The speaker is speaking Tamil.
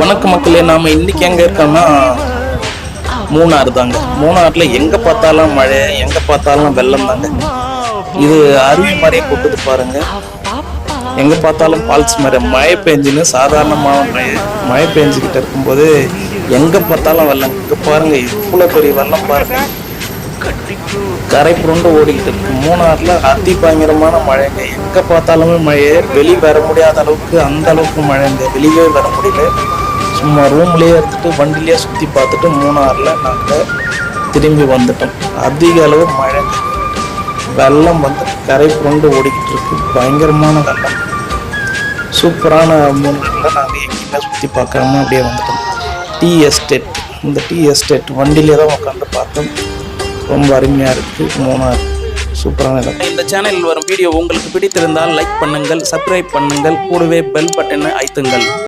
வணக்க மக்களே நாம இன்னைக்கு எங்க இருக்கோம்னா மூணாறு தாங்க. மூணாறுல எங்க பார்த்தாலும் மழை எங்க பார்த்தாலும் வெள்ளம் தாங்க. இது அருவி மாதிரியே கொட்டுது பாருங்க. எங்க பார்த்தாலும் ஃபால்ஸ் மாதிரி மழை பெஞ்சுன்னு சாதாரணமாக மழை. மழை பெஞ்சுக்கிட்டு இருக்கும்போது எங்க பார்த்தாலும் வெள்ளம். இங்க பாருங்க இவ்வளவு பெரிய வெள்ளம் பாருங்க. கரை புரண்டு ஓடிக்கிட்டு இருக்கு. மூணாறுல அதி பயங்கரமான மழைங்க. எங்க பார்த்தாலுமே மழையே வெளியே வர முடியாத அளவுக்கு அந்த அளவுக்கு மழைங்க. வெளியே வர முடியல. சும்மா ரூம்லேயே இருந்துட்டு வண்டிலேயே சுற்றி பார்த்துட்டு மூணாறில் நாங்கள் திரும்பி வந்துட்டோம். அதிக அளவு மழை. வெள்ளம் வந்து கரை புரண்டு ஓடிக்கிட்டு இருக்கு பயங்கரமான வெள்ளம். சூப்பரான மூணாறுல நாங்கள் எங்கேயுமே சுற்றி பார்க்காம அப்படியே வந்துட்டோம். Tea estate. இந்த டீ எஸ்டேட் வண்டியிலே தான் உட்காந்து பார்த்தோம். ரொம்ப அருமையாக இருக்குது மூணார் சூப்பரான இடம். இந்த சேனலில் வரும் வீடியோ உங்களுக்கு பிடித்திருந்தால் லைக் பண்ணுங்கள் சப்ஸ்கிரைப் பண்ணுங்கள். கூடவே பெல் பட்டனை அழுத்துங்கள்.